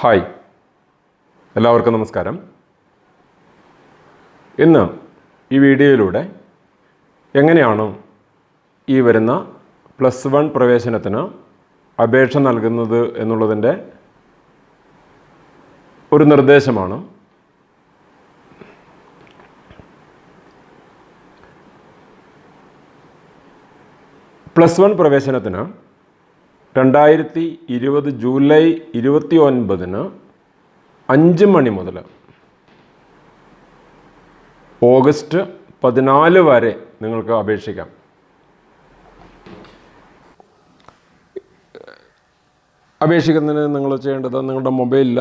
Hi. എല്ലാവർക്കും നമസ്കാരം. ഇന്ന് ഈ വീഡിയോയിലൂടെ എങ്ങനെയാണ് ഈ വരുന്ന പ്ലസ് വൺ പ്രവേശനത്തിന് അപേക്ഷ നൽകുന്നത് എന്നുള്ളതിന്റെ ഒരു നിർദ്ദേശമാണ്. പ്ലസ് വൺ പ്രവേശനത്തിന് രണ്ടായിരത്തി ഇരുപത് ജൂലൈ ഇരുപത്തി ഒൻപതിന് അഞ്ച് മണി മുതൽ ഓഗസ്റ്റ് പതിനാല് വരെ നിങ്ങൾക്ക് അപേക്ഷിക്കാം. അപേക്ഷിക്കുന്നതിന് നിങ്ങൾ ചെയ്യേണ്ടത് നിങ്ങളുടെ മൊബൈലിൽ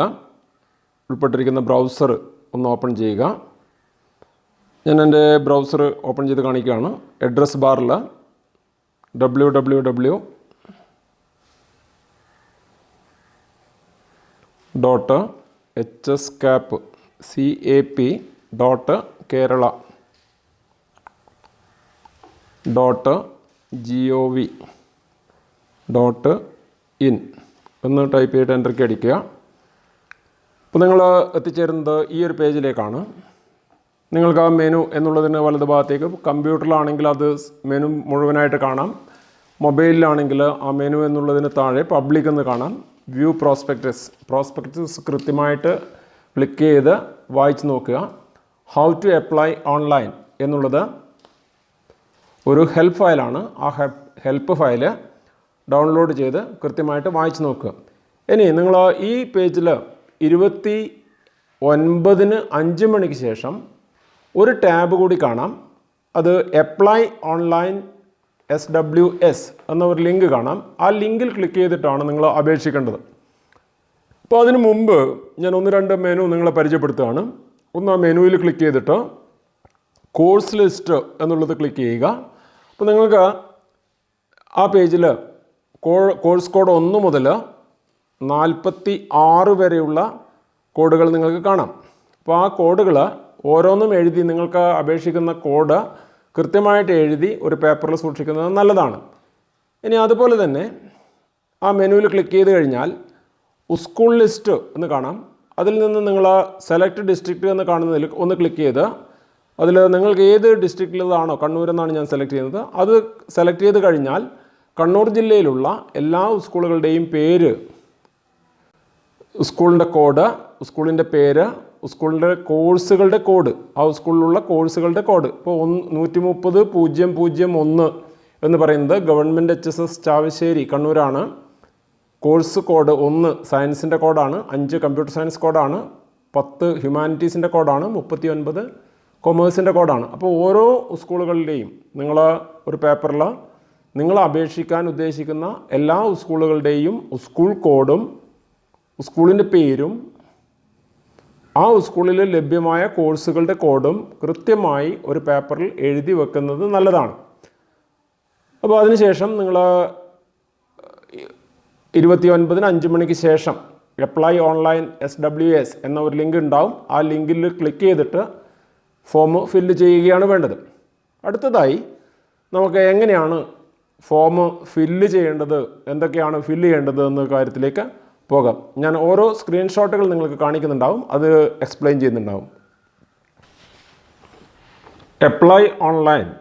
ഉൾപ്പെട്ടിരിക്കുന്ന ബ്രൗസർ ഒന്ന് ഓപ്പൺ ചെയ്യുക. ഞാൻ എന്റെ ബ്രൗസർ ഓപ്പൺ ചെയ്ത് കാണിക്കുകയാണ്. അഡ്രസ് ബാറിൽ W W W dot H S cap C A P dot Kerala dot G O V dot in എന്ന് ടൈപ്പ് ചെയ്തിട്ട് എന്റർക്ക് അടിക്കുക. അപ്പോൾ നിങ്ങൾ എത്തിച്ചേരുന്നത് ഈ ഒരു പേജിലേക്കാണ്. നിങ്ങൾക്ക് ആ മെനു എന്നുള്ളതിന് വലത് ഭാഗത്തേക്ക് കമ്പ്യൂട്ടറിലാണെങ്കിൽ അത് മെനു മുഴുവനായിട്ട് കാണാം. മൊബൈലിലാണെങ്കിൽ ആ മെനു എന്നുള്ളതിന് താഴെ പബ്ലിക് എന്ന് കാണാം. View prospectus. പ്രോസ്പെക്ടസ് കൃത്യമായിട്ട് ക്ലിക്ക് ചെയ്ത് വായിച്ച് നോക്കുക. ഹൗ ടു അപ്ലൈ ഓൺലൈൻ എന്നുള്ളത് ഒരു ഹെൽപ്പ് ഫയലാണ് ആ ഹെൽപ്പ് ഫയൽ ഡൗൺലോഡ് ചെയ്ത് കൃത്യമായിട്ട് വായിച്ച് നോക്കുക. ഇനി നിങ്ങൾ ഈ പേജിൽ ഇരുപത്തി ഒൻപതിന് അഞ്ച് മണിക്ക് ശേഷം ഒരു ടാബ് കൂടി കാണാം. അത് apply online S W S എന്ന ഒരു ലിങ്ക് കാണാം. ആ ലിങ്കിൽ ക്ലിക്ക് ചെയ്തിട്ടാണ് നിങ്ങൾ അപേക്ഷിക്കേണ്ടത്. അപ്പോൾ അതിനു മുമ്പ് ഞാൻ ഒന്ന് രണ്ട് മെനു നിങ്ങളെ പരിചയപ്പെടുത്തുകയാണ്. ഒന്ന് ആ മെനുവിൽ ക്ലിക്ക് ചെയ്തിട്ട് കോഴ്സ് ലിസ്റ്റ് എന്നുള്ളത് ക്ലിക്ക് ചെയ്യുക. അപ്പോൾ നിങ്ങൾക്ക് ആ പേജിൽ കോഴ്സ് കോഡ് ഒന്ന് മുതൽ നാൽപ്പത്തി ആറ് വരെയുള്ള കോഡുകൾ നിങ്ങൾക്ക് കാണാം. അപ്പോൾ ആ കോഡുകൾ ഓരോന്നും എഴുതി നിങ്ങൾക്ക് അപേക്ഷിക്കുന്ന കോഡ് കൃത്യമായിട്ട് എഴുതി ഒരു പേപ്പറിൽ സൂക്ഷിക്കുന്നത് നല്ലതാണ്. ഇനി അതുപോലെ തന്നെ ആ മെനുവിൽ ക്ലിക്ക് ചെയ്ത് കഴിഞ്ഞാൽ സ്കൂൾ ലിസ്റ്റ് എന്ന് കാണാം. അതിൽ നിന്ന് നിങ്ങൾ സെലക്ട് ഡിസ്ട്രിക്റ്റ് എന്ന് കാണുന്നതിൽ ഒന്ന് ക്ലിക്ക് ചെയ്ത് അതിൽ നിങ്ങൾക്ക് ഏത് ഡിസ്ട്രിക്റ്റിലേതാണോ കണ്ണൂർ എന്നാണ് ഞാൻ സെലക്ട് ചെയ്യുന്നത്. അത് സെലക്ട് ചെയ്ത് കഴിഞ്ഞാൽ കണ്ണൂർ ജില്ലയിലുള്ള എല്ലാ സ്കൂളുകളുടെയും പേര് സ്കൂളിന്റെ കോഡ് സ്കൂളിന്റെ പേര് സ്കൂളിന്റെ കോഴ്സുകളുടെ കോഡ് ആ സ്കൂളിലുള്ള കോഴ്സുകളുടെ കോഡ്. ഇപ്പോൾ ഒന്ന് നൂറ്റി മുപ്പത് പൂജ്യം പൂജ്യം ഒന്ന് എന്ന് പറയുന്നത് government H S S Chavassery കണ്ണൂരാണ്. കോഴ്സ് കോഡ് ഒന്ന് സയൻസിന്റെ കോഡാണ് അഞ്ച് കമ്പ്യൂട്ടർ സയൻസ് കോഡാണ് പത്ത് ഹ്യൂമാനിറ്റീസിന്റെ കോഡാണ് മുപ്പത്തി ഒൻപത് കൊമേഴ്സിന്റെ കോഡാണ്. അപ്പോൾ ഓരോ സ്കൂളുകളുടെയും നിങ്ങൾ ഒരു പേപ്പറിൽ നിങ്ങൾ അപേക്ഷിക്കാൻ ഉദ്ദേശിക്കുന്ന എല്ലാ സ്കൂളുകളുടെയും സ്കൂൾ കോഡും സ്കൂളിന്റെ പേരും ആ സ്കൂളിൽ ലഭ്യമായ കോഴ്സുകളുടെ കോഡും കൃത്യമായി ഒരു പേപ്പറിൽ എഴുതി വെക്കുന്നത് നല്ലതാണ്. അപ്പോൾ അതിനുശേഷം നിങ്ങൾ ഇരുപത്തി ഒൻപതിന് അഞ്ച് മണിക്ക് ശേഷം apply online S W S എന്ന ഒരു ലിങ്ക് ഉണ്ടാവും. ആ ലിങ്കിൽ ക്ലിക്ക് ചെയ്തിട്ട് ഫോം ഫില്ല് ചെയ്യുകയാണ് വേണ്ടത്. അടുത്തതായി നമുക്ക് എങ്ങനെയാണ് ഫോം ഫില്ല് ചെയ്യേണ്ടത് എന്തൊക്കെയാണ് ഫില്ല് ചെയ്യേണ്ടത് എന്ന കാര്യത്തിലേക്ക് പോകാം. ഞാൻ ഓരോ സ്ക്രീൻഷോട്ടുകൾ നിങ്ങൾക്ക് കാണിക്കുന്നുണ്ടാവും. അത് എക്സ്പ്ലെയിൻ ചെയ്യുന്നുണ്ടാവും. Apply online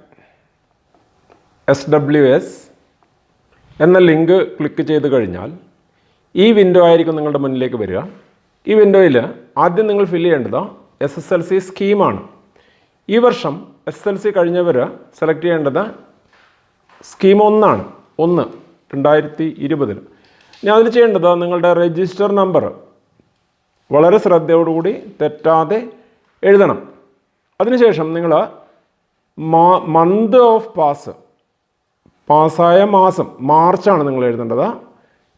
S W S എന്ന ലിങ്ക് ക്ലിക്ക് ചെയ്ത് കഴിഞ്ഞാൽ ഈ വിൻഡോ ആയിരിക്കും നിങ്ങളുടെ മുന്നിലേക്ക് വരിക. ഈ വിൻഡോയിൽ ആദ്യം നിങ്ങൾ ഫില്ല് ചെയ്യേണ്ടത് എസ് എസ് എൽ സി സ്കീമാണ് ഈ വർഷം എസ് എൽ സി കഴിഞ്ഞവർ സെലക്ട് ചെയ്യേണ്ടത് സ്കീം ഒന്നാണ്. ഒന്ന് രണ്ടായിരത്തി ഇരുപതിൽ ഇനി അതിന് ചെയ്യേണ്ടത് നിങ്ങളുടെ രജിസ്റ്റർ നമ്പർ വളരെ ശ്രദ്ധയോടുകൂടി തെറ്റാതെ എഴുതണം. അതിനുശേഷം നിങ്ങൾ മന്ത് ഓഫ് പാസ് പാസ്സായ മാസം മാർച്ചാണ് നിങ്ങൾ എഴുതേണ്ടത്.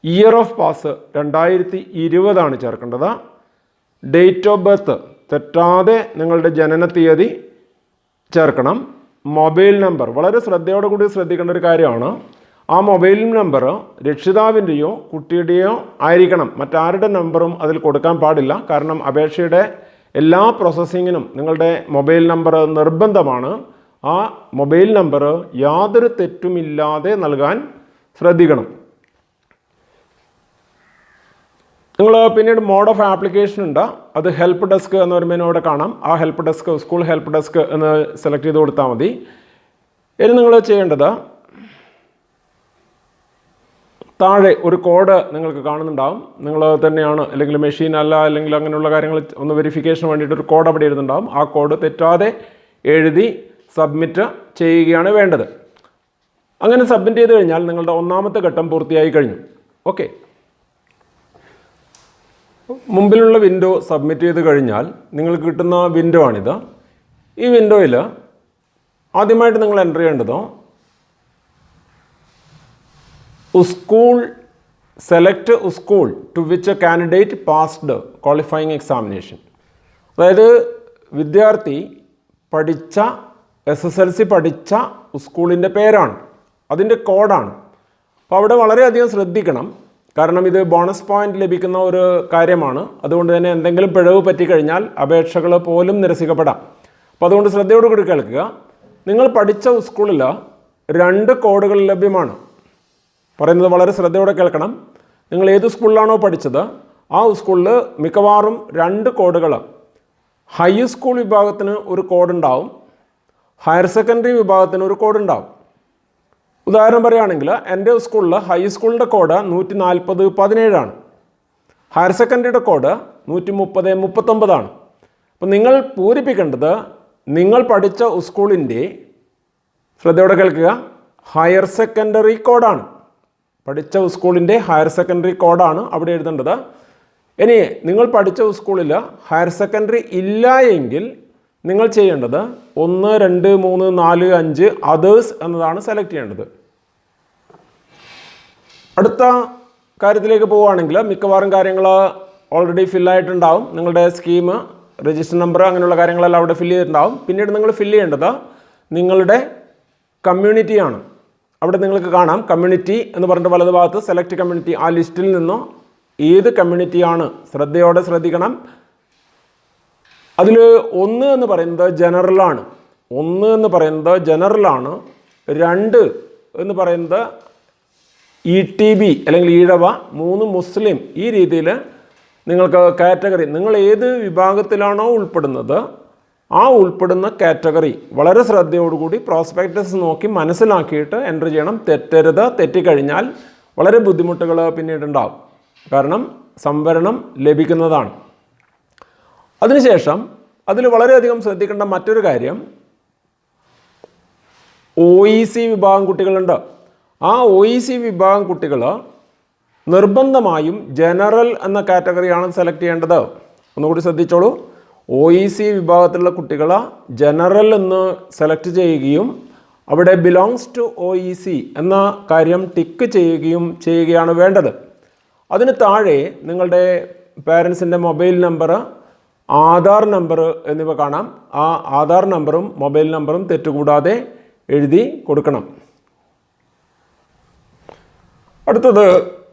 ഇയർ ഓഫ് പാസ് രണ്ടായിരത്തി ഇരുപതാണ് ചേർക്കേണ്ടത്. ഡേറ്റ് ഓഫ് ബർത്ത് തെറ്റാതെ നിങ്ങളുടെ ജനന തീയതി ചേർക്കണം. മൊബൈൽ നമ്പർ വളരെ ശ്രദ്ധയോടുകൂടി ശ്രദ്ധിക്കേണ്ട ഒരു കാര്യമാണ്. ആ മൊബൈൽ നമ്പർ രക്ഷിതാവിന്റെയോ കുട്ടിയുടെയോ ആയിരിക്കണം. മറ്റാരുടെ നമ്പറും അതിൽ കൊടുക്കാൻ പാടില്ല. കാരണം അപേക്ഷയുടെ എല്ലാ പ്രോസസ്സിങ്ങിനും നിങ്ങളുടെ മൊബൈൽ നമ്പർ നിർബന്ധമാണ്. ആ മൊബൈൽ നമ്പർ യാതൊരു തെറ്റുമില്ലാതെ നൽകാൻ ശ്രദ്ധിക്കണം. നിങ്ങൾ പിന്നീട് മോഡ് ഓഫ് ആപ്ലിക്കേഷൻ ഉണ്ട്. അത് ഹെൽപ്പ് ഡെസ്ക് എന്ന് പറയുമ്പോൾ അവിടെ കാണാം. ആ help desk school help desk എന്ന് സെലക്ട് ചെയ്ത് കൊടുത്താൽ മതി. ഇനി നിങ്ങൾ ചെയ്യേണ്ടത് താഴെ ഒരു കോഡ് നിങ്ങൾക്ക് കാണുന്നുണ്ടാവും. നിങ്ങൾ തന്നെയാണ് അല്ലെങ്കിൽ മെഷീൻ അല്ല അല്ലെങ്കിൽ അങ്ങനെയുള്ള കാര്യങ്ങൾ ഒന്ന് വെരിഫിക്കേഷന് വേണ്ടിയിട്ട് ഒരു കോഡ് അവിടെ എഴുതുന്നുണ്ടാവും. ആ കോഡ് തെറ്റാതെ എഴുതി സബ്മിറ്റ് ചെയ്യുകയാണ് വേണ്ടത്. അങ്ങനെ സബ്മിറ്റ് ചെയ്ത് കഴിഞ്ഞാൽ നിങ്ങളുടെ ഒന്നാമത്തെ ഘട്ടം പൂർത്തിയായി കഴിഞ്ഞു. ഓക്കെ മുമ്പിലുള്ള വിൻഡോ സബ്മിറ്റ് ചെയ്ത് കഴിഞ്ഞാൽ നിങ്ങൾക്ക് കിട്ടുന്ന വിൻഡോ ആണിത്. ഈ വിൻഡോയിൽ ആദ്യമായിട്ട് നിങ്ങൾ എന്റർ ചെയ്യേണ്ടത് school select school to which a candidate passed qualifying examination അതായത് വിദ്യാർത്ഥി പഠിച്ച എസ് എസ് എൽ സി പഠിച്ച സ്കൂളിന്റെ പേരാണ്. അതിന്റെ കോഡാണ്. അപ്പോൾ അവിടെ വളരെയധികം ശ്രദ്ധിക്കണം. കാരണം ഇത് ബോണസ് പോയിന്റ് ലഭിക്കുന്ന ഒരു കാര്യമാണ്. അതുകൊണ്ട് തന്നെ എന്തെങ്കിലും പിഴവ് പറ്റിക്കഴിഞ്ഞാൽ അപേക്ഷകൾ പോലും നിരസിക്കപ്പെടാം. അപ്പോൾ അതുകൊണ്ട് ശ്രദ്ധയോടുകൂടി കേൾക്കുക. നിങ്ങൾ പഠിച്ച സ്കൂളിൽ രണ്ട് കോഡുകൾ ലഭ്യമാണ്. പറയുന്നത് വളരെ ശ്രദ്ധയോടെ കേൾക്കണം. നിങ്ങൾ ഏത് സ്കൂളിലാണോ പഠിച്ചത് ആ സ്കൂളിൽ മിക്കവാറും രണ്ട് കോഡുകൾ ഹൈസ്കൂൾ വിഭാഗത്തിന് ഒരു കോഡുണ്ടാവും ഹയർ സെക്കൻഡറി വിഭാഗത്തിന് ഒരു കോഡുണ്ടാവും. ഉദാഹരണം പറയുകയാണെങ്കിൽ എന്റെ സ്കൂളിൽ ഹൈസ്കൂളിന്റെ കോഡ് നൂറ്റി നാൽപ്പത് പതിനേഴാണ്. ഹയർ സെക്കൻഡറിയുടെ കോഡ് നൂറ്റി മുപ്പത് മുപ്പത്തൊമ്പതാണ്. അപ്പം നിങ്ങൾ പൂരിപ്പിക്കേണ്ടത് നിങ്ങൾ പഠിച്ച സ്കൂളിന്റെ ശ്രദ്ധയോടെ കേൾക്കുക ഹയർ സെക്കൻഡറി കോഡാണ്. പഠിച്ച സ്കൂളിന്റെ ഹയർ സെക്കൻഡറി കോഡാണ് അവിടെ എഴുതേണ്ടത്. ഇനി നിങ്ങൾ പഠിച്ച സ്കൂളിൽ ഹയർ സെക്കൻഡറി ഇല്ല എങ്കിൽ നിങ്ങൾ ചെയ്യേണ്ടത് ഒന്ന് രണ്ട് മൂന്ന് നാല് അഞ്ച് അതേഴ്സ് എന്നതാണ് സെലക്ട് ചെയ്യേണ്ടത്. അടുത്ത കാര്യത്തിലേക്ക് പോവുകയാണെങ്കിൽ മിക്കവാറും കാര്യങ്ങൾ ഓൾറെഡി ഫില്ലായിട്ടുണ്ടാവും നിങ്ങളുടെ സ്കീം രജിസ്റ്റർ നമ്പർ അങ്ങനെയുള്ള കാര്യങ്ങളെല്ലാം അവിടെ ഫില്ല് ചെയ്തിട്ടുണ്ടാവും. പിന്നീട് നിങ്ങൾ ഫില്ല് ചെയ്യേണ്ടത് നിങ്ങളുടെ കമ്മ്യൂണിറ്റിയാണ് അവിടെ നിങ്ങൾക്ക് കാണാം കമ്മ്യൂണിറ്റി എന്ന് പറഞ്ഞിട്ട് വലത് ഭാഗത്ത് സെലക്ട് കമ്മ്യൂണിറ്റി ആ ലിസ്റ്റിൽ നിന്നോ ഏത് കമ്മ്യൂണിറ്റിയാണ് ശ്രദ്ധയോടെ ശ്രദ്ധിക്കണം. അതിൽ ഒന്ന് എന്ന് പറയുന്നത് ജനറലാണ് ഒന്ന് എന്ന് പറയുന്നത് ജനറലാണ് രണ്ട് എന്ന് പറയുന്നത് ഇ ടി ബി അല്ലെങ്കിൽ ഈഴവ മൂന്ന് മുസ്ലിം ഈ രീതിയിൽ നിങ്ങൾക്ക് കാറ്റഗറി നിങ്ങൾ ഏത് വിഭാഗത്തിലാണോ ഉൾപ്പെടുന്നത് ആ ഉൾപ്പെടുന്ന കാറ്റഗറി വളരെ ശ്രദ്ധയോടുകൂടി പ്രോസ്പെക്ടസ് നോക്കി മനസ്സിലാക്കിയിട്ട് എന്റർ ചെയ്യണം. തെറ്റരുത് തെറ്റിക്കഴിഞ്ഞാൽ വളരെ ബുദ്ധിമുട്ടുകൾ പിന്നീടുണ്ടാവും കാരണം സംവരണം ലഭിക്കുന്നതാണ്. അതിനുശേഷം അതിൽ വളരെയധികം ശ്രദ്ധിക്കേണ്ട മറ്റൊരു കാര്യം ഒ ഇ സി വിഭാഗം കുട്ടികളുണ്ട്. ആ ഒ ഇ സി വിഭാഗം കുട്ടികൾ നിർബന്ധമായും ജനറൽ എന്ന കാറ്റഗറിയാണ് സെലക്ട് ചെയ്യേണ്ടത്. ഒന്നുകൂടി ശ്രദ്ധിച്ചോളൂ. ഒ ഇ സി വിഭാഗത്തിലുള്ള കുട്ടികളെ ജനറൽ എന്ന് സെലക്ട് ചെയ്യുകയും അവിടെ belongs to O E C എന്ന കാര്യം ടിക്ക് ചെയ്യുകയും ചെയ്യുകയാണ് വേണ്ടത്. അതിന് താഴെ നിങ്ങളുടെ പേരൻസിന്റെ മൊബൈൽ നമ്പർ ആധാർ നമ്പർ എന്നിവ കാണാം. ആ ആധാർ നമ്പറും മൊബൈൽ നമ്പറും തെറ്റുകൂടാതെ എഴുതി കൊടുക്കണം. അടുത്തത്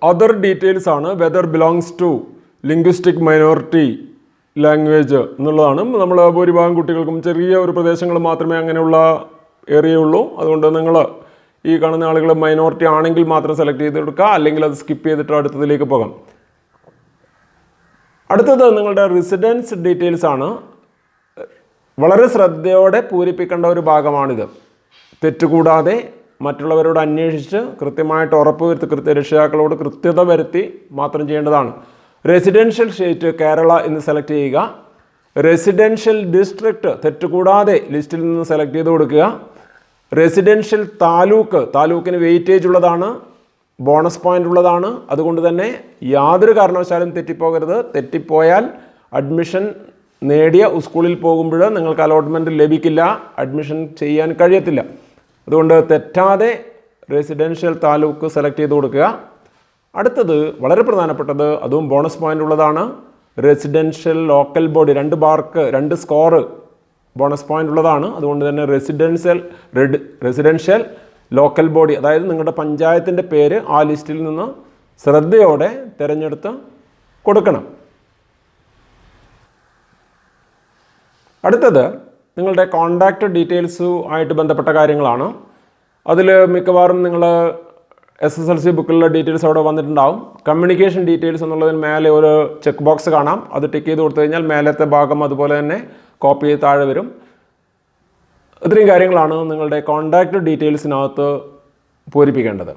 അതർ ഡീറ്റെയിൽസ് ആണ്. Whether belongs to linguistic minority language എന്നുള്ളതാണ്. നമ്മൾ ഭൂരിഭാഗം കുട്ടികൾക്കും ചെറിയ ഒരു പ്രദേശങ്ങൾ മാത്രമേ അങ്ങനെയുള്ള ഏരിയ ഉള്ളൂ. അതുകൊണ്ട് നിങ്ങൾ ഈ കാണുന്ന ആളുകൾ മൈനോറിറ്റി ആണെങ്കിൽ മാത്രം സെലക്ട് ചെയ്തെടുക്കുക. അല്ലെങ്കിൽ അത് സ്കിപ്പ് ചെയ്തിട്ട് അടുത്തതിലേക്ക് പോകാം. അടുത്തത് നിങ്ങളുടെ റെസിഡൻസ് ഡീറ്റെയിൽസ് ആണ്. വളരെ ശ്രദ്ധയോടെ പൂരിപ്പിക്കേണ്ട ഒരു ഭാഗമാണിത്. തെറ്റുകൂടാതെ മറ്റുള്ളവരോട് അന്വേഷിച്ച് കൃത്യമായിട്ട് ഉറപ്പ് വരുത്തി കൃത്യ രക്ഷിതാക്കളോട് കൃത്യത വരുത്തി മാത്രം ചെയ്യേണ്ടതാണ്. റെസിഡൻഷ്യൽ സ്റ്റേറ്റ് കേരള എന്ന് സെലക്ട് ചെയ്യുക. റെസിഡൻഷ്യൽ ഡിസ്ട്രിക്റ്റ് തെറ്റുകൂടാതെ ലിസ്റ്റിൽ നിന്ന് സെലക്ട് ചെയ്ത് കൊടുക്കുക. റെസിഡൻഷ്യൽ താലൂക്ക് താലൂക്കിന് വെയിറ്റേജ് ഉള്ളതാണ് ബോണസ് പോയിന്റ് ഉള്ളതാണ്. അതുകൊണ്ട് തന്നെ യാതൊരു കാരണവശാലും തെറ്റിപ്പോകരുത്. തെറ്റിപ്പോയാൽ അഡ്മിഷൻ നേടിയ സ്കൂളിൽ പോകുമ്പോൾ നിങ്ങൾക്ക് അലോട്ട്മെന്റ് ലഭിക്കില്ല അഡ്മിഷൻ ചെയ്യാൻ കഴിയത്തില്ല. അതുകൊണ്ട് തെറ്റാതെ റെസിഡൻഷ്യൽ താലൂക്ക് സെലക്ട് ചെയ്ത് കൊടുക്കുക. അടുത്തത് വളരെ പ്രധാനപ്പെട്ടത് അതും ബോണസ് പോയിന്റ് ഉള്ളതാണ്. റെസിഡൻഷ്യൽ ലോക്കൽ ബോഡി രണ്ട് മാർക്ക് രണ്ട് സ്കോറ് ബോണസ് പോയിന്റ് ഉള്ളതാണ്. അതുകൊണ്ട് തന്നെ റെസിഡൻഷ്യൽ റെസിഡൻഷ്യൽ ലോക്കൽ ബോഡി അതായത് നിങ്ങളുടെ പഞ്ചായത്തിന്റെ പേര് ആ ലിസ്റ്റിൽ നിന്ന് ശ്രദ്ധയോടെ തിരഞ്ഞെടുത്ത് കൊടുക്കണം. അടുത്തത് നിങ്ങളുടെ കോണ്ടാക്റ്റ് ഡീറ്റെയിൽസു ആയിട്ട് ബന്ധപ്പെട്ട കാര്യങ്ങളാണ്. അതിൽ മിക്കവാറും നിങ്ങൾ എസ് എസ് എൽ സി ബുക്കിലുള്ള ഡീറ്റെയിൽസ് അവിടെ വന്നിട്ടുണ്ടാവും. കമ്മ്യൂണിക്കേഷൻ ഡീറ്റെയിൽസ് എന്നുള്ളതിന് മേലെ ഒരു ചെക്ക് ബോക്സ് കാണാം. അത് ടിക്ക് ചെയ്ത് കൊടുത്തു കഴിഞ്ഞാൽ മേലത്തെ ഭാഗം അതുപോലെ തന്നെ കോപ്പി ചെയ്ത് താഴെ വരും. ഇത്രയും കാര്യങ്ങളാണ് നിങ്ങളുടെ കോൺടാക്റ്റ് ഡീറ്റെയിൽസിനകത്ത് പൂരിപ്പിക്കേണ്ടത്.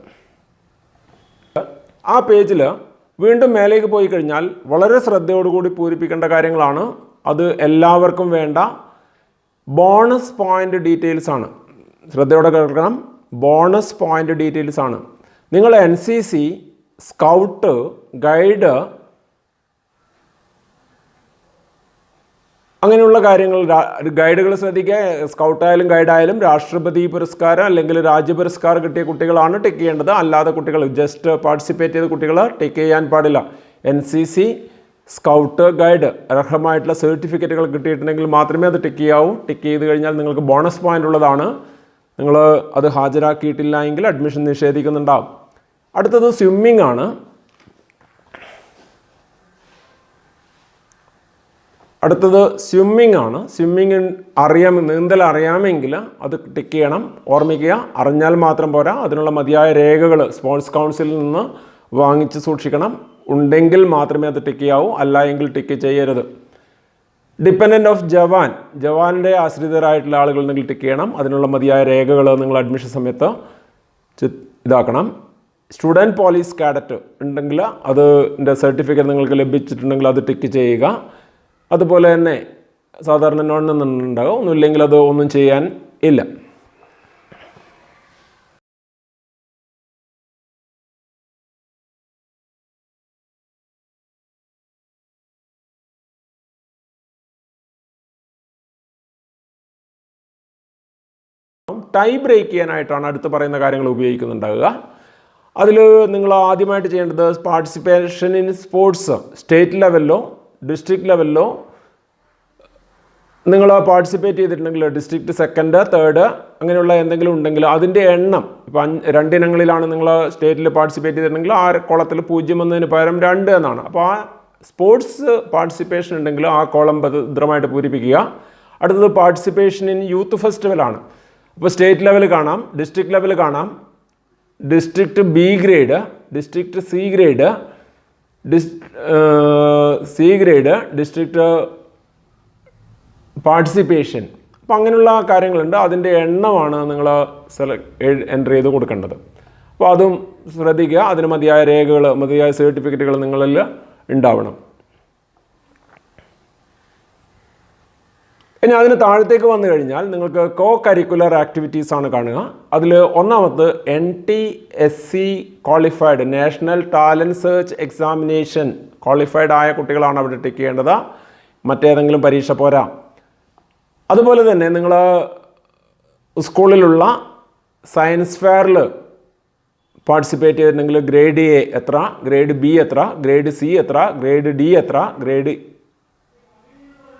ആ പേജിൽ വീണ്ടും മേലേക്ക് പോയി കഴിഞ്ഞാൽ വളരെ ശ്രദ്ധയോടുകൂടി പൂരിപ്പിക്കേണ്ട കാര്യങ്ങളാണ്. അത് എല്ലാവർക്കും വേണ്ട ബോണസ് പോയിന്റ് ഡീറ്റെയിൽസ് ആണ്. ശ്രദ്ധയോടെ കേൾക്കണം. ബോണസ് പോയിന്റ് ഡീറ്റെയിൽസ് ആണ്. നിങ്ങൾ N C C scout guide അങ്ങനെയുള്ള കാര്യങ്ങൾ ഗൈഡുകൾ ശ്രദ്ധിക്കുക. സ്കൗട്ടായാലും ഗൈഡായാലും രാഷ്ട്രപതി പുരസ്കാരം അല്ലെങ്കിൽ രാജ്യ പുരസ്കാരം കിട്ടിയ കുട്ടികളാണ് ടിക്ക് ചെയ്യേണ്ടത്. അല്ലാതെ കുട്ടികൾ ജസ്റ്റ് പാർട്ടിസിപ്പേറ്റ് ചെയ്ത കുട്ടികൾ ടിക്ക് ചെയ്യാൻ പാടില്ല. N C C scout guide അർഹമായിട്ടുള്ള സർട്ടിഫിക്കറ്റുകൾ കിട്ടിയിട്ടുണ്ടെങ്കിൽ മാത്രമേ അത് ടിക്ക് ചെയ്യാവൂ. ടിക്ക് ചെയ്ത് കഴിഞ്ഞാൽ നിങ്ങൾക്ക് ബോണസ് പോയിന്റ് ഉള്ളതാണ്. നിങ്ങൾ അത് ഹാജരാക്കിയിട്ടില്ല എങ്കിൽ അഡ്മിഷൻ നിഷേധിക്കുന്നുണ്ടാവും. അടുത്തത് സ്വിമ്മിംഗ് ആണ്. അടുത്തത് സ്വിമ്മിംഗ് ആണ്. സ്വിമ്മിങ് അറിയാം നീന്തൽ അറിയാമെങ്കിൽ അത് ടിക്ക് ചെയ്യണം. ഓർമ്മിക്കുക അറിഞ്ഞാൽ മാത്രം പോരാ. അതിനുള്ള മതിയായ രേഖകൾ സ്പോർട്സ് കൗൺസിലിൽ നിന്ന് വാങ്ങിച്ച് സൂക്ഷിക്കണം. ഉണ്ടെങ്കിൽ മാത്രമേ അത് ടിക്ക് ചെയ്യാവൂ. അല്ല എങ്കിൽ ടിക്ക് ചെയ്യരുത്. Dependent of jawan. ജവാന്റെ ആശ്രിതരായിട്ടുള്ള ആളുകൾ ആളുകളുണ്ടെങ്കിൽ ടിക്ക് ചെയ്യണം. അതിനുള്ള മതിയായ രേഖകൾ നിങ്ങൾ അഡ്മിഷൻ സമയത്ത് ഇതാക്കണം. സ്റ്റുഡന്റ് പോലീസ് കാഡറ്റ് ഉണ്ടെങ്കിൽ അതിന്റെ സർട്ടിഫിക്കറ്റ് നിങ്ങൾക്ക് ലഭിച്ചിട്ടുണ്ടെങ്കിൽ അത് ടിക്ക് ചെയ്യുക. അതുപോലെ തന്നെ സാധാരണ നോൺ എന്നുണ്ടാകും ഒന്നുമില്ലെങ്കിൽ അത് ഒന്നും ചെയ്യാൻ ഇല്ല. ടൈ ബ്രേക്ക് ചെയ്യാനായിട്ടാണ് അടുത്ത് പറയുന്ന കാര്യങ്ങൾ ഉപയോഗിക്കുന്നുണ്ടാവുക. അതിൽ നിങ്ങൾ ആദ്യമായിട്ട് ചെയ്യേണ്ടത് പാർട്ടിസിപ്പേഷൻ ഇൻ സ്പോർട്സ് സ്റ്റേറ്റ് ലെവലിലോ ഡിസ്ട്രിക്ട് ലെവലിലോ നിങ്ങൾ പാർട്ടിസിപ്പേറ്റ് ചെയ്തിട്ടുണ്ടെങ്കിൽ ഡിസ്ട്രിക്ട് സെക്കൻഡ് തേർഡ് അങ്ങനെയുള്ള എന്തെങ്കിലും ഉണ്ടെങ്കിൽ അതിന്റെ എണ്ണം ഇപ്പോൾ അഞ്ച് രണ്ടിനങ്ങളിലാണ് നിങ്ങൾ സ്റ്റേറ്റിൽ പാർട്ടിസിപ്പേറ്റ് ചെയ്തിട്ടുണ്ടെങ്കിൽ ആ കുളത്തിൽ പൂജ്യം എന്നതിന് പകരം രണ്ട് എന്നാണ്. അപ്പോൾ ആ സ്പോർട്സ് പാർട്ടിസിപ്പേഷൻ ഉണ്ടെങ്കിൽ ആ കോളം ഭദ്രമായിട്ട് പൂരിപ്പിക്കുക. അടുത്തത് പാർട്ടിസിപ്പേഷൻ ഇൻ യൂത്ത് ഫെസ്റ്റിവലാണ് അപ്പോൾ സ്റ്റേറ്റ് ലെവൽ കാണാം ഡിസ്ട്രിക്ട് ലെവൽ കാണാം district B grade district C grade dis C grade district participation അപ്പോൾ അങ്ങനെയുള്ള കാര്യങ്ങളുണ്ട്. അതിന്റെ എണ്ണമാണ് നിങ്ങൾ സെലക്ട് എന്റർ ചെയ്ത് കൊടുക്കേണ്ടത്. അപ്പോൾ അതും ശ്രദ്ധിക്കുക. അതിന് മതിയായ രേഖകൾ മതിയായ സർട്ടിഫിക്കറ്റുകൾ നിങ്ങളിൽ ഉണ്ടാവണം. ഇനി അതിന് താഴത്തേക്ക് വന്നു കഴിഞ്ഞാൽ നിങ്ങൾക്ക് കോ കരിക്കുലർ ആക്ടിവിറ്റീസ് ആണ് കാണുക. അതിൽ ഒന്നാമത് N T S C qualified national talent search examination qualified ആയ കുട്ടികളാണ് അവിടെ ടിക്ക് ചെയ്യേണ്ടത്. മറ്റേതെങ്കിലും പരീക്ഷ പോരാ. അതുപോലെ തന്നെ നിങ്ങൾ സ്കൂളിലുള്ള സയൻസ് ഫെയറിൽ പാർട്ടിസിപ്പേറ്റ് ചെയ്തിട്ടുണ്ടെങ്കിൽ ഗ്രേഡ് എ എത്ര ഗ്രേഡ് ബി എത്ര ഗ്രേഡ് സി എത്ര ഗ്രേഡ് ഡി എത്ര ഗ്രേഡ്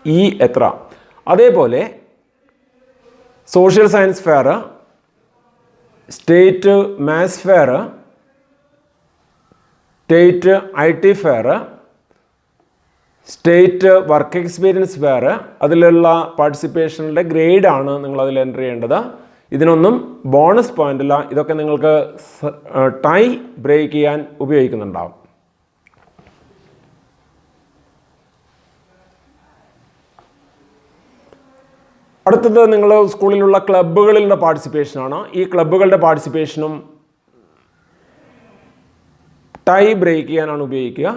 ഇ എത്ര. അതേപോലെ social science fair state maths fair state I T fair state work experience fair അതിലുള്ള പാർട്ടിസിപ്പേഷനിലെ ഗ്രേഡാണ് നിങ്ങൾ അതിൽ എന്റർ ചെയ്യേണ്ടത്. ഇതിനൊന്നും ബോണസ് പോയിന്റ് ഇല്ല. ഇതൊക്കെ നിങ്ങൾക്ക് ടൈ ബ്രേക്ക് ചെയ്യാൻ ഉപയോഗിക്കുന്നുണ്ടാവും. അടുത്തത് നിങ്ങൾ സ്കൂളിലുള്ള ക്ലബ്ബുകളിലുള്ള പാർട്ടിസിപ്പേഷനാണ് ഈ ക്ലബ്ബുകളുടെ പാർട്ടിസിപ്പേഷനും ടൈ ബ്രേക്ക് ചെയ്യാനാണ് ഉപയോഗിക്കുക.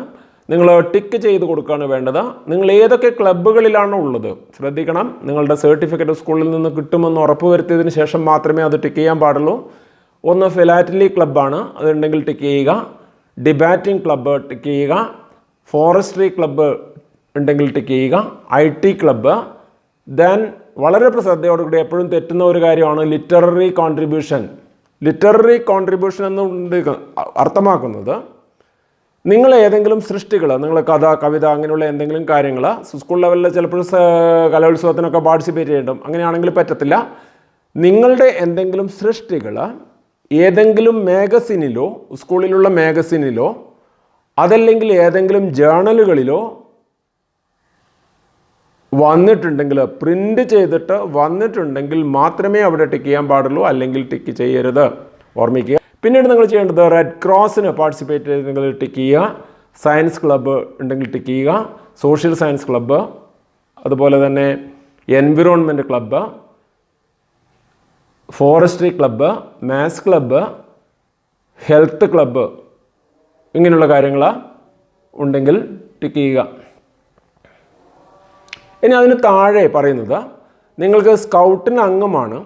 നിങ്ങൾ ടിക്ക് ചെയ്ത് കൊടുക്കുകയാണ് വേണ്ടത്. നിങ്ങൾ ഏതൊക്കെ ക്ലബ്ബുകളിലാണ് ഉള്ളത്? ശ്രദ്ധിക്കണം. നിങ്ങളുടെ സർട്ടിഫിക്കറ്റ് സ്കൂളിൽ നിന്ന് കിട്ടുമെന്ന് ഉറപ്പ് വരുത്തിയതിന് ശേഷം മാത്രമേ അത് ടിക്ക് ചെയ്യാൻ പാടുള്ളൂ. ഒന്ന് ഫിലാറ്റലി ക്ലബ്ബാണ് അതുണ്ടെങ്കിൽ ടിക്ക് ചെയ്യുക. ഡിബാറ്റിംഗ് ക്ലബ്ബ് ടിക്ക് ചെയ്യുക. ഫോറസ്ട്രി ക്ലബ്ബ് ഉണ്ടെങ്കിൽ ടിക്ക് ചെയ്യുക. ഐ ടി ക്ലബ്ബ് ദെൻ വളരെ ശ്രദ്ധയോടുകൂടി എപ്പോഴും തെറ്റുന്ന ഒരു കാര്യമാണ് ലിറ്റററി കോൺട്രിബ്യൂഷൻ ലിറ്റററി കോൺട്രിബ്യൂഷൻ എന്നുണ്ട് അർത്ഥമാക്കുന്നത് നിങ്ങൾ ഏതെങ്കിലും സൃഷ്ടികൾ നിങ്ങൾ കഥ കവിത അങ്ങനെയുള്ള എന്തെങ്കിലും കാര്യങ്ങൾ സ്കൂൾ ലെവലിൽ ചിലപ്പോൾ കലോത്സവത്തിനൊക്കെ പാർട്ടിസിപ്പേറ്റ് ചെയ്യണം അങ്ങനെയാണെങ്കിൽ പറ്റത്തില്ല. നിങ്ങളുടെ എന്തെങ്കിലും സൃഷ്ടികൾ ഏതെങ്കിലും മാഗസിനിലോ സ്കൂളിലുള്ള മാഗസിനിലോ അതല്ലെങ്കിൽ ഏതെങ്കിലും ജേണലുകളിലോ വന്നിട്ടുണ്ടെങ്കിൽ പ്രിന്റ് ചെയ്തിട്ട് വന്നിട്ടുണ്ടെങ്കിൽ മാത്രമേ അവിടെ ടിക്ക് ചെയ്യാൻ പാടുള്ളൂ അല്ലെങ്കിൽ ടിക്ക് ചെയ്യരുത്. ഓർമ്മിക്കുക. പിന്നീട് നിങ്ങൾ ചെയ്യേണ്ടത് റെഡ് ക്രോസിന് പാർട്ടിസിപ്പേറ്റ് ചെയ്തെങ്കിൽ ടിക്ക് ചെയ്യുക. സയൻസ് ക്ലബ്ബ് ഉണ്ടെങ്കിൽ ടിക്ക് ചെയ്യുക. സോഷ്യൽ സയൻസ് ക്ലബ്ബ് അതുപോലെ തന്നെ environment club forestry club maths club health club ഇങ്ങനെയുള്ള കാര്യങ്ങൾ ഉണ്ടെങ്കിൽ ടിക്ക് ചെയ്യുക. ഇനി അതിന് താഴെ പറയുന്നത് നിങ്ങൾക്ക് സ്കൗട്ടിന് അംഗമാണ്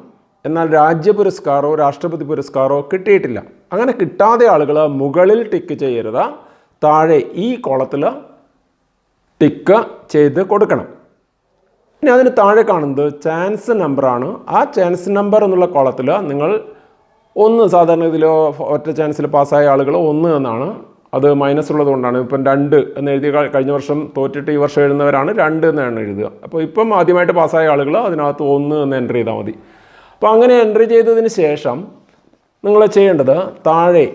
എന്നാൽ രാജ്യ പുരസ്കാരോ രാഷ്ട്രപതി പുരസ്കാരോ കിട്ടിയിട്ടില്ല. അങ്ങനെ കിട്ടാതെ ആളുകൾ മുകളിൽ ടിക്ക് ചെയ്യരുത്. താഴെ ഈ കോളത്തിൽ ടിക്ക് ചെയ്ത് കൊടുക്കണം. ഇനി അതിന് താഴെ കാണുന്നത് ചാൻസ് നമ്പറാണ്. ആ ചാൻസ് നമ്പർ എന്നുള്ള കോളത്തിൽ നിങ്ങൾ ഒന്ന് സാധാരണ ഇതിൽ ഒറ്റ ചാൻസിൽ പാസ്സായ ആളുകൾ ഒന്ന് എന്നാണ് അത് മൈനസ് ഉള്ളതുകൊണ്ടാണ്. ഇപ്പം രണ്ട് എന്ന് എഴുതിയ കഴിഞ്ഞ വർഷം തോറ്റിട്ട് ഈ വർഷം എഴുതുന്നവരാണ് രണ്ട് എന്നാണ് എഴുതുക. അപ്പോൾ ഇപ്പം ആദ്യമായിട്ട് പാസ്സായ ആളുകൾ അതിനകത്ത് ഒന്ന് എന്ന് എന്റർ ചെയ്താൽ മതി. അപ്പോൾ അങ്ങനെ എന്റർ ചെയ്തതിന് ശേഷം നിങ്ങൾ ചെയ്യേണ്ടത് താഴെ.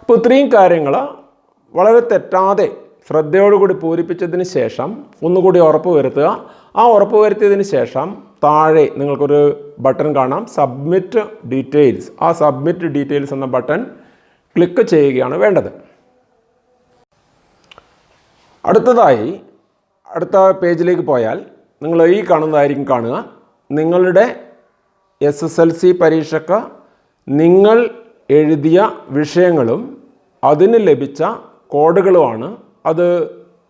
അപ്പോൾ ഇത്രയും കാര്യങ്ങൾ വളരെ തെറ്റാതെ ശ്രദ്ധയോടുകൂടി പൂരിപ്പിച്ചതിന് ശേഷം ഒന്നുകൂടി ഉറപ്പ് വരുത്തുക. ആ ഉറപ്പ് വരുത്തിയതിന് ശേഷം താഴെ നിങ്ങൾക്കൊരു ബട്ടൺ കാണാം. സബ്മിറ്റ് ഡീറ്റെയിൽസ് ആ സബ്മിറ്റ് ഡീറ്റെയിൽസ് എന്ന ബട്ടൺ ക്ലിക്ക് ചെയ്യുകയാണ് വേണ്ടത്. അടുത്തതായി അടുത്ത പേജിലേക്ക് പോയാൽ നിങ്ങൾ ഈ കാണുന്നതായിരിക്കും കാണുക. നിങ്ങളുടെ എസ് എസ് എൽ സി പരീക്ഷയ്ക്ക് നിങ്ങൾ എഴുതിയ വിഷയങ്ങളും അതിന് ലഭിച്ച കോഡുകളുമാണ് അത്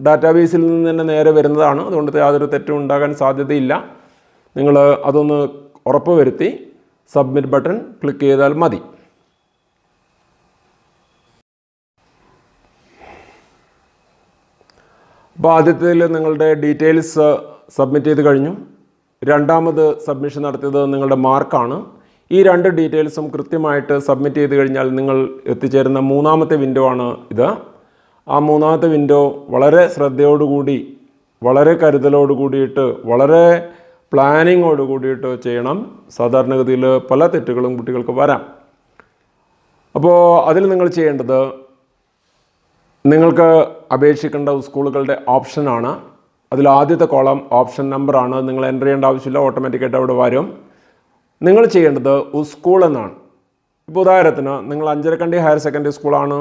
ഡാറ്റാബേസിൽ നിന്ന് തന്നെ നേരെ വരുന്നതാണ്. അതുകൊണ്ട് യാതൊരു തെറ്റും ഉണ്ടാകാൻ സാധ്യതയില്ല. നിങ്ങൾ അതൊന്ന് ഉറപ്പ് വരുത്തി സബ്മിറ്റ് ബട്ടൺ ക്ലിക്ക് ചെയ്താൽ മതി. അപ്പോൾ ആദ്യത്തിൽ നിങ്ങളുടെ ഡീറ്റെയിൽസ് സബ്മിറ്റ് ചെയ്ത് കഴിഞ്ഞു. രണ്ടാമത് സബ്മിഷൻ നടത്തിയത് നിങ്ങളുടെ മാർക്കാണ്. ഈ രണ്ട് ഡീറ്റെയിൽസും കൃത്യമായിട്ട് സബ്മിറ്റ് ചെയ്ത് കഴിഞ്ഞാൽ നിങ്ങൾ എത്തിച്ചേരുന്ന മൂന്നാമത്തെ വിൻഡോ ആണ് ഇത്. ആ മൂന്നാമത്തെ വിൻഡോ വളരെ ശ്രദ്ധയോടുകൂടി വളരെ കരുതലോട് കൂടിയിട്ട് വളരെ പ്ലാനിങ്ങോട് കൂടിയിട്ട് ചെയ്യണം. സാധാരണഗതിയിൽ പല തെറ്റുകളും കുട്ടികൾക്ക് വരാം. അപ്പോൾ അതിൽ നിങ്ങൾ ചെയ്യേണ്ടത് നിങ്ങൾക്ക് അപേക്ഷിക്കേണ്ട സ്കൂളുകളുടെ ഓപ്ഷനാണ് അതിൽ ആദ്യത്തെ കോളം ഓപ്ഷൻ നമ്പറാണ് നിങ്ങൾ എന്റർ ചെയ്യേണ്ട ആവശ്യമില്ല ഓട്ടോമാറ്റിക്കായിട്ട് അവിടെ വരും. നിങ്ങൾ ചെയ്യേണ്ടത് സ്കൂൾ എന്നാണ്. ഇപ്പോൾ ഉദാഹരണത്തിന് നിങ്ങൾ അഞ്ചരക്കണ്ടി ഹയർ സെക്കൻഡറി സ്കൂളാണ്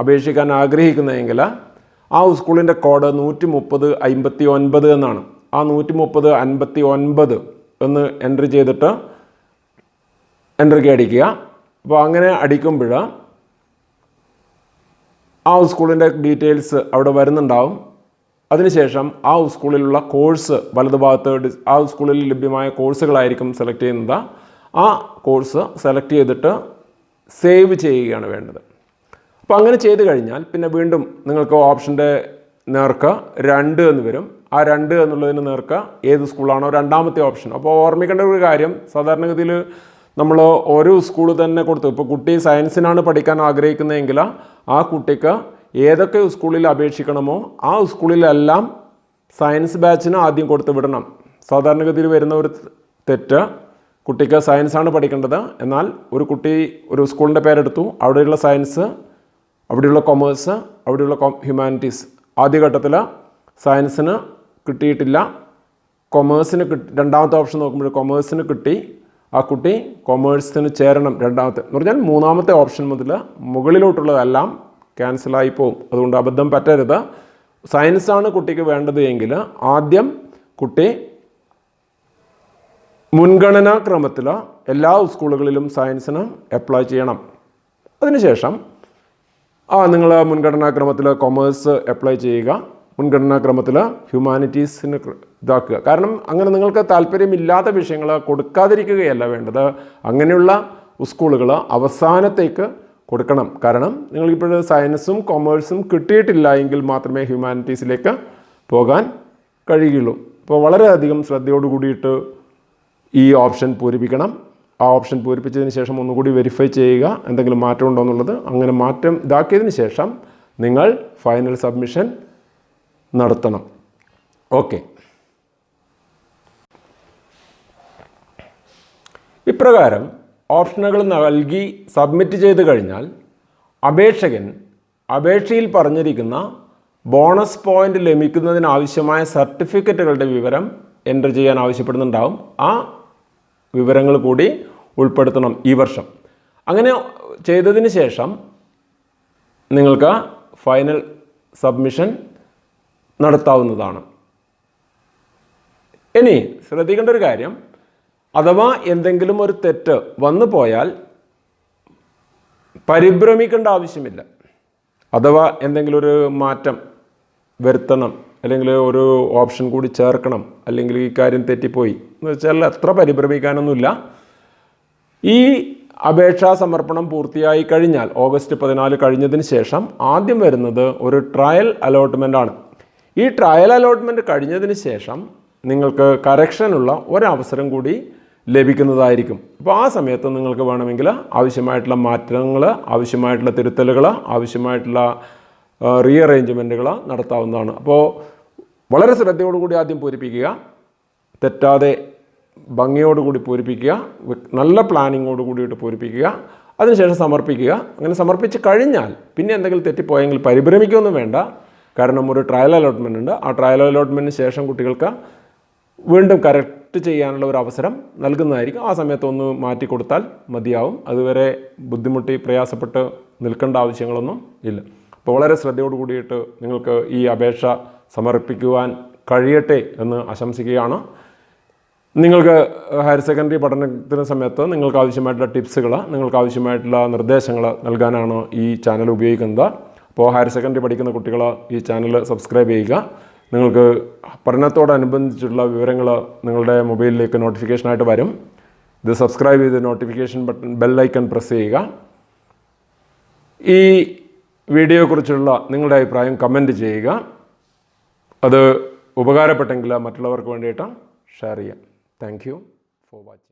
അപേക്ഷിക്കാൻ ആഗ്രഹിക്കുന്നതെങ്കിൽ ആ സ്കൂളിന്റെ കോഡ് നൂറ്റി മുപ്പത് അമ്പത്തി ഒൻപത് എന്നാണ്. ആ നൂറ്റി മുപ്പത് അൻപത്തി ഒൻപത് എന്ന് എൻട്രി ചെയ്തിട്ട് എന്റർ കീ അടിക്കുക. അപ്പോൾ അങ്ങനെ അടിക്കുമ്പോൾ ആ സ്കൂളിന്റെ ഡീറ്റെയിൽസ് അവിടെ വരുന്നുണ്ടാവും. അതിനുശേഷം ആ സ്കൂളിലുള്ള കോഴ്സ് വലതുഭാഗത്ത് ആ സ്കൂളിൽ ലഭ്യമായ കോഴ്സുകളായിരിക്കും സെലക്ട് ചെയ്യുന്നത്. ആ കോഴ്സ് സെലക്ട് ചെയ്തിട്ട് സേവ് ചെയ്യുകയാണ് വേണ്ടത്. അപ്പോൾ അങ്ങനെ ചെയ്ത് കഴിഞ്ഞാൽ പിന്നെ വീണ്ടും നിങ്ങൾക്ക് ഓപ്ഷന്റെ നേർക്ക രണ്ട് എന്ന് വരും. ആ രണ്ട് എന്നുള്ളതിന് നേർക്ക ഏത് സ്കൂളാണോ രണ്ടാമത്തെ ഓപ്ഷൻ. അപ്പോൾ ഓർമ്മിക്കേണ്ട ഒരു കാര്യം സാധാരണഗതിയിൽ നമ്മൾ ഓരോ സ്കൂൾ തന്നെ കൊടുത്തു. ഇപ്പോൾ കുട്ടി സയൻസിനാണ് പഠിക്കാൻ ആഗ്രഹിക്കുന്നതെങ്കിൽ ആ കുട്ടിക്ക് ഏതൊക്കെ സ്കൂളിൽ അപേക്ഷിക്കണമോ ആ സ്കൂളിലെല്ലാം സയൻസ് ബാച്ചിന് ആദ്യം കൊടുത്ത് വിടണം. സാധാരണഗതിയിൽ വരുന്ന ഒരു തെറ്റ് കുട്ടിക്ക് സയൻസാണ് പഠിക്കേണ്ടത്. എന്നാൽ ഒരു കുട്ടി ഒരു സ്കൂളിന്റെ പേരെടുത്തു അവിടെയുള്ള സയൻസ് അവിടെയുള്ള കൊമേഴ്സ് അവിടെയുള്ള ഹ്യൂമാനിറ്റീസ് ആദ്യഘട്ടത്തിൽ സയൻസിന് കിട്ടിയിട്ടില്ല. കൊമേഴ്സിന് കിട്ടി രണ്ടാമത്തെ ഓപ്ഷൻ നോക്കുമ്പോൾ കൊമേഴ്സിന് കിട്ടി. ആ കുട്ടി കൊമേഴ്സിന് ചേരണം രണ്ടാമത്തെ. എന്ന് പറഞ്ഞാൽ മൂന്നാമത്തെ ഓപ്ഷൻ മുതൽ മുകളിലോട്ടുള്ളതെല്ലാം ക്യാൻസലായി പോകും അതുകൊണ്ട് അബദ്ധം പറ്റരുത്. സയൻസാണ് കുട്ടിക്ക് വേണ്ടത് എങ്കിൽ ആദ്യം കുട്ടി മുൻഗണനാക്രമത്തിൽ എല്ലാ സ്കൂളുകളിലും സയൻസിന് അപ്ലൈ ചെയ്യണം. അതിനുശേഷം ആ നിങ്ങൾ മുൻഗണനാ ക്രമത്തിൽ കൊമേഴ്സ് അപ്ലൈ ചെയ്യുക. മുൻഗണനാ ക്രമത്തിൽ ഹ്യൂമാനിറ്റീസിന് ഇതാക്കുക. കാരണം അങ്ങനെ നിങ്ങൾക്ക് താല്പര്യമില്ലാത്ത വിഷയങ്ങൾ കൊടുക്കാതിരിക്കുകയല്ല വേണ്ടത്. അങ്ങനെയുള്ള സ്കൂളുകൾ അവസാനത്തേക്ക് കൊടുക്കണം. കാരണം നിങ്ങൾക്കിപ്പോൾ സയൻസും കൊമേഴ്സും കിട്ടിയിട്ടില്ല എങ്കിൽ മാത്രമേ ഹ്യൂമാനിറ്റീസിലേക്ക് പോകാൻ കഴിയുകയുള്ളൂ അപ്പോൾ വളരെയധികം ശ്രദ്ധയോട് കൂടിയിട്ട് ഈ ഓപ്ഷൻ പൂരിപ്പിക്കണം. ആ ഓപ്ഷൻ പൂരിപ്പിച്ചതിന് ശേഷം ഒന്നുകൂടി വെരിഫൈ ചെയ്യുക. എന്തെങ്കിലും മാറ്റം ഉണ്ടോ എന്നുള്ളത് അങ്ങനെ മാറ്റം ഇതാക്കിയതിന് ശേഷം നിങ്ങൾ ഫൈനൽ സബ്മിഷൻ നടത്തണം. ഓക്കെ ഇപ്രകാരം ഓപ്ഷനുകൾ നൽകി സബ്മിറ്റ് ചെയ്ത് കഴിഞ്ഞാൽ അപേക്ഷകൻ അപേക്ഷയിൽ പറഞ്ഞിരിക്കുന്ന ബോണസ് പോയിന്റ് ലഭിക്കുന്നതിനാവശ്യമായ സർട്ടിഫിക്കറ്റുകളുടെ വിവരം എന്റർ ചെയ്യാൻ ആവശ്യപ്പെടുന്നുണ്ടാവും. ആ വിവരങ്ങൾ കൂടി ഉൾപ്പെടുത്തണം ഈ വർഷം. അങ്ങനെ ചെയ്തതിന് ശേഷം നിങ്ങൾക്ക് ഫൈനൽ സബ്മിഷൻ നടത്താവുന്നതാണ്. ഇനി ശ്രദ്ധിക്കേണ്ട ഒരു കാര്യം. അഥവാ എന്തെങ്കിലും ഒരു തെറ്റ് വന്നു പോയാൽ പരിഭ്രമിക്കേണ്ട ആവശ്യമില്ല. അഥവാ എന്തെങ്കിലും ഒരു മാറ്റം വരുത്തണം. അല്ലെങ്കിൽ ഒരു ഓപ്ഷൻ കൂടി ചേർക്കണം അല്ലെങ്കിൽ ഈ കാര്യം തെറ്റിപ്പോയി. എന്ന് വെച്ചാൽ അത്ര പരിഭ്രമിക്കാനൊന്നുമില്ല. ഈ അപേക്ഷാ സമർപ്പണം പൂർത്തിയായി കഴിഞ്ഞാൽ ഓഗസ്റ്റ് പതിനാല് കഴിഞ്ഞതിന് ശേഷം ആദ്യം വരുന്നത് ഒരു ട്രയൽ അലോട്ട്മെന്റ് ആണ്. ഈ ട്രയൽ അലോട്ട്മെന്റ് കഴിഞ്ഞതിന് ശേഷം നിങ്ങൾക്ക് കറക്ഷനുള്ള ഒരവസരം കൂടി ലഭിക്കുന്നതായിരിക്കും. അപ്പോൾ ആ സമയത്ത് നിങ്ങൾക്ക് വേണമെങ്കിൽ ആവശ്യമായിട്ടുള്ള മാറ്റങ്ങൾ ആവശ്യമായിട്ടുള്ള തിരുത്തലുകൾ ആവശ്യമായിട്ടുള്ള റീ അറേഞ്ച്മെന്റുകൾ നടത്താവുന്നതാണ്. അപ്പോൾ വളരെ ശ്രദ്ധയോടുകൂടി ആദ്യം പൂരിപ്പിക്കുക. തെറ്റാതെ ഭംഗിയോടുകൂടി പൂരിപ്പിക്കുക. നല്ല പ്ലാനിങ്ങോട് കൂടിയിട്ട് പൂരിപ്പിക്കുക. അതിനുശേഷം സമർപ്പിക്കുക. അങ്ങനെ സമർപ്പിച്ച് കഴിഞ്ഞാൽ പിന്നെ എന്തെങ്കിലും തെറ്റിപ്പോയെങ്കിൽ പരിഭ്രമിക്കൊന്നും വേണ്ട. കാരണം ഒരു ട്രയൽ അലോട്ട്മെന്റ് ഉണ്ട്. ആ ട്രയൽ അലോട്ട്മെന്റിന് ശേഷം കുട്ടികൾക്ക് വീണ്ടും കറക്റ്റ് ചെയ്യാനുള്ള ഒരു അവസരം നൽകുന്നതായിരിക്കും. ആ സമയത്ത് ഒന്ന് മാറ്റി കൊടുത്താൽ മതിയാവും. അതുവരെ ബുദ്ധിമുട്ടി പ്രയാസപ്പെട്ട് നിൽക്കേണ്ട ആവശ്യങ്ങളൊന്നും ഇല്ല. അപ്പോൾ വളരെ ശ്രദ്ധയോട് കൂടിയിട്ട് നിങ്ങൾക്ക് ഈ അപേക്ഷ സമർപ്പിക്കുവാൻ കഴിയട്ടെ എന്ന് ആശംസിക്കുകയാണ്. നിങ്ങൾക്ക് ഹയർ സെക്കൻഡറി പഠനത്തിന് സമയത്ത് നിങ്ങൾക്ക് ആവശ്യമായിട്ടുള്ള ടിപ്സുകൾ നിങ്ങൾക്ക് ആവശ്യമായിട്ടുള്ള നിർദ്ദേശങ്ങൾ നൽകാനാണ് ഈ ചാനൽ ഉപയോഗിക്കുന്നത്. അപ്പോൾ ഹയർ സെക്കൻഡറി പഠിക്കുന്ന കുട്ടികൾ ഈ ചാനൽ സബ്സ്ക്രൈബ് ചെയ്യുക. നിങ്ങൾക്ക് പഠനത്തോടനുബന്ധിച്ചുള്ള വിവരങ്ങൾ നിങ്ങളുടെ മൊബൈലിലേക്ക് നോട്ടിഫിക്കേഷനായിട്ട് വരും. ഇത് സബ്സ്ക്രൈബ് ചെയ്ത് നോട്ടിഫിക്കേഷൻ ബട്ടൺ ബെല്ലൈക്കൺ പ്രസ് ചെയ്യുക. ഈ വീഡിയോയെക്കുറിച്ചുള്ള നിങ്ങളുടെ അഭിപ്രായം കമന്റ് ചെയ്യുക. അത് ഉപകാരപ്പെട്ടെങ്കിൽ മറ്റുള്ളവർക്ക് വേണ്ടിയിട്ട് ഷെയർ ചെയ്യാം താങ്ക് യു ഫോർ വാച്ചിങ്